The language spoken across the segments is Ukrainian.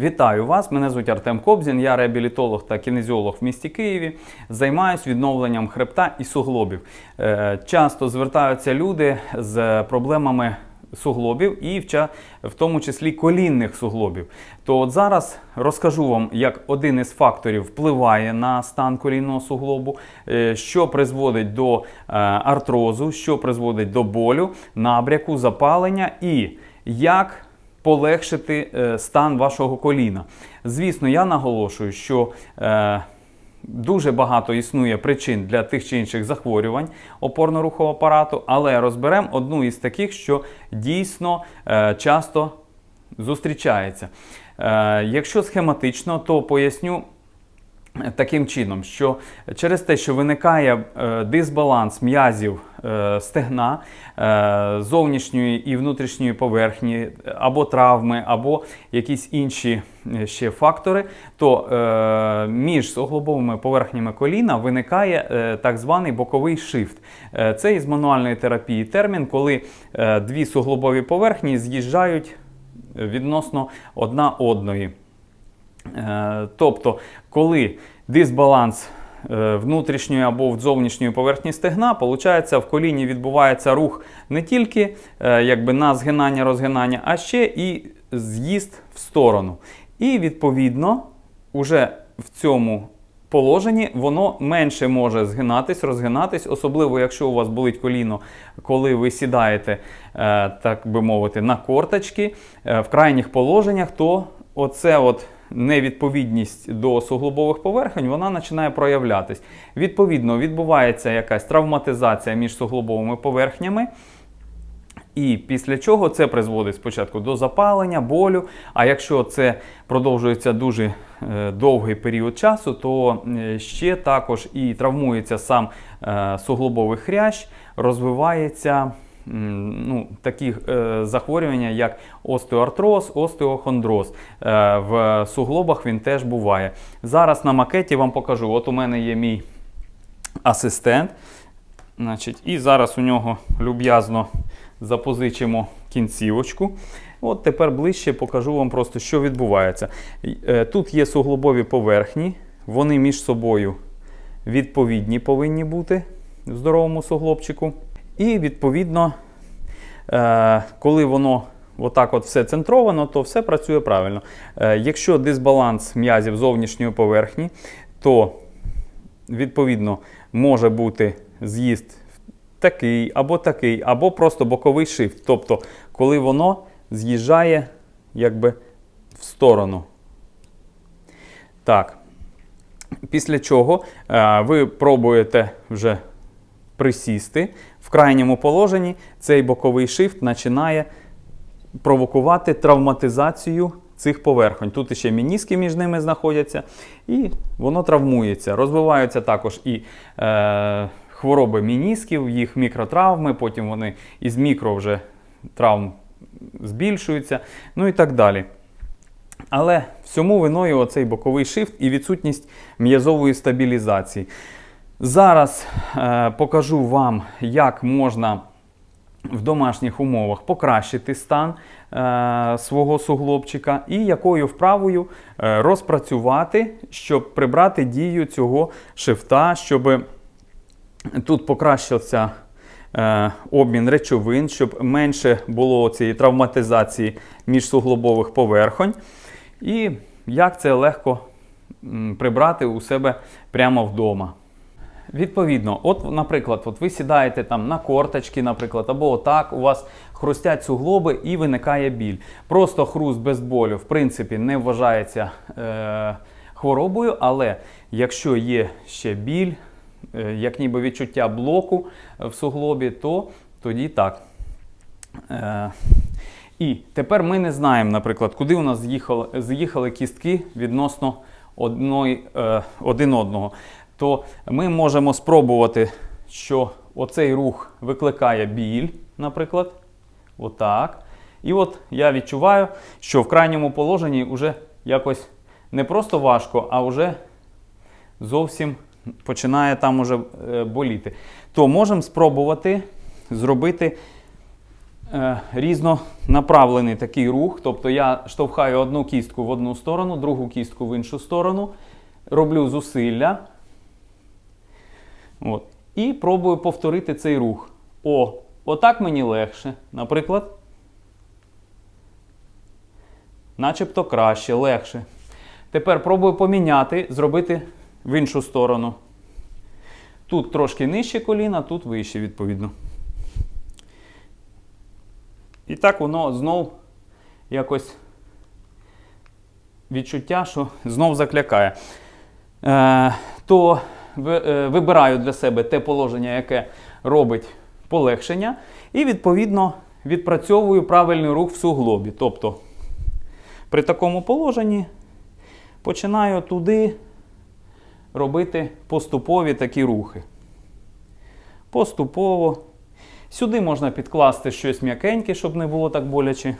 Вітаю вас! Мене звуть Артем Кобзін, я реабілітолог та кінезіолог в місті Києві. Займаюсь відновленням хребта і суглобів. Е, Часто звертаються люди з проблемами суглобів і в, тому числі колінних суглобів. То от зараз розкажу вам, як один із факторів впливає на стан колінного суглобу, е, що призводить до е, артрозу, що призводить до болю, набряку, запалення і як полегшити е, стан вашого коліна. Звісно, я наголошую, що е, дуже багато існує причин для тих чи інших захворювань опорно-рухового апарату, але розберемо одну із таких, що дійсно е, часто зустрічається. Якщо схематично, то поясню таким чином, що через те, що виникає е, дисбаланс м'язів е, стегна, е, зовнішньої і внутрішньої поверхні, або травми, або якісь інші ще фактори, то між суглобовими поверхнями коліна виникає так званий боковий шифт. Це із мануальної терапії термін, коли дві суглобові поверхні з'їжджають відносно одна одної. Е, Тобто, коли дисбаланс е, внутрішньої або зовнішньої поверхні стегна, виходить, в коліні відбувається рух не тільки е, якби на згинання, розгинання, а ще і з'їзд в сторону. І відповідно, уже в цьому положенні воно менше може згинатись, розгинатись, особливо якщо у вас болить коліно, коли ви сідаєте, так би мовити, на корточки в крайніх положеннях, то оце от невідповідність до суглобових поверхень, вона починає проявлятись. Відповідно, відбувається якась травматизація між суглобовими поверхнями. І після чого це призводить спочатку до запалення, болю. А якщо це продовжується дуже е, довгий період часу, то е, ще також і травмується сам е, суглобовий хрящ, розвивається ну, такі е, захворювання, як остеоартроз, остеохондроз. Е, в суглобах він теж буває. Зараз на макеті вам покажу. От у мене є мій асистент. Значить, і зараз у нього люб'язно запозичимо кінцівочку. От тепер ближче покажу вам просто, що відбувається. Е, Тут є суглобові поверхні, вони між собою відповідні повинні бути в здоровому суглобчику. І відповідно, е, коли воно отак от все центровано, то все працює правильно. Е, Якщо дисбаланс м'язів зовнішньої поверхні, то відповідно може бути з'їзд такий, або такий, або просто боковий шифт. Тобто, коли воно з'їжджає якби в сторону. Так. Після чого е, ви пробуєте вже присісти. В крайньому положенні цей боковий шифт починає провокувати травматизацію цих поверхонь. Тут ще мініски між ними знаходяться, і воно травмується. Розвиваються також і е, хвороби мінісків, їх мікротравми, потім вони із мікро вже травм збільшуються, ну і так далі. Але всьому виною оцей боковий шифт і відсутність м'язової стабілізації. Зараз е, покажу вам, як можна в домашніх умовах покращити стан е, свого суглобчика і якою вправою е, розпрацювати, щоб прибрати дію цього шифта, щоб тут покращився е, обмін речовин, щоб менше було цієї травматизації міжсуглобових поверхонь. І як це легко прибрати у себе прямо вдома. Відповідно, от, наприклад, от ви сідаєте там на корточки, наприклад, або отак, у вас хрустять суглоби і виникає біль. Просто хруст без болю, в принципі, не вважається е, хворобою, але якщо є ще біль, е, як ніби відчуття блоку в суглобі, то тоді так. Е, і тепер ми не знаємо, наприклад, куди у нас з'їхали, з'їхали кістки відносно одної, е, один одного. То ми можемо спробувати, що оцей рух викликає біль, наприклад. Отак. І от я відчуваю, що в крайньому положенні вже якось не просто важко, а вже зовсім починає там уже е, боліти. То можемо спробувати зробити е, різнонаправлений такий рух. Тобто я штовхаю одну кістку в одну сторону, другу кістку в іншу сторону, роблю зусилля. От. І пробую повторити цей рух. О, отак мені легше. Наприклад. Начебто краще, легше. Тепер пробую поміняти, зробити в іншу сторону. Тут трошки нижче коліна, тут вище, відповідно. І так воно знов якось відчуття, що знов заклякає. Е, то вибираю для себе те положення, яке робить полегшення, і відповідно відпрацьовую правильний рух в суглобі. Тобто при такому положенні починаю туди робити поступові такі рухи. Поступово. Сюди можна підкласти щось м'якеньке, щоб не було так боляче.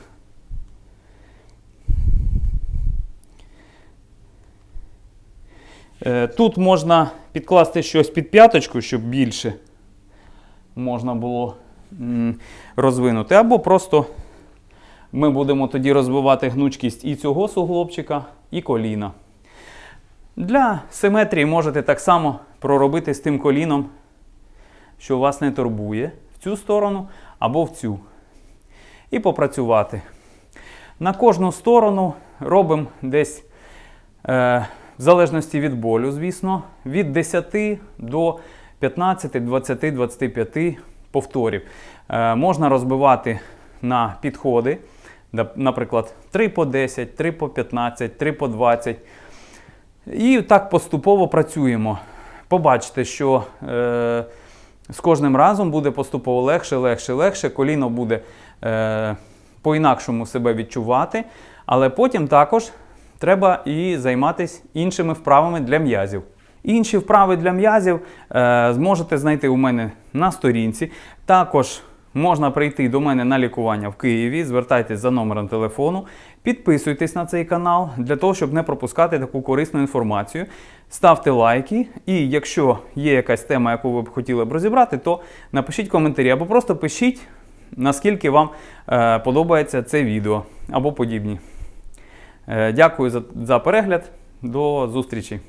Тут можна підкласти щось під п'яточку, щоб більше можна було розвинути. Або просто ми будемо тоді розвивати гнучкість і цього суглобчика, і коліна. Для симетрії можете так само проробити з тим коліном, що вас не турбує в цю сторону або в цю. І попрацювати. На кожну сторону робимо десь, е, в залежності від болю, звісно, від 10 до 15, 20, 25 повторів. Е, можна розбивати на підходи, наприклад, 3 по 10, 3 по 15, 3 по 20. І так поступово працюємо. Побачите, що е, з кожним разом буде поступово легше, легше, легше. Коліно буде е, по-інакшому себе відчувати. Але потім також треба і займатися іншими вправами для м'язів. Інші вправи для м'язів е, зможете знайти у мене на сторінці. Також можна прийти до мене на лікування в Києві. Звертайтесь за номером телефону, підписуйтесь на цей канал для того, щоб не пропускати таку корисну інформацію. Ставте лайки, і якщо є якась тема, яку ви б хотіли б розібрати, то напишіть коментарі або просто пишіть, наскільки вам е, подобається це відео або подібні. Е, дякую за, за перегляд. До зустрічі!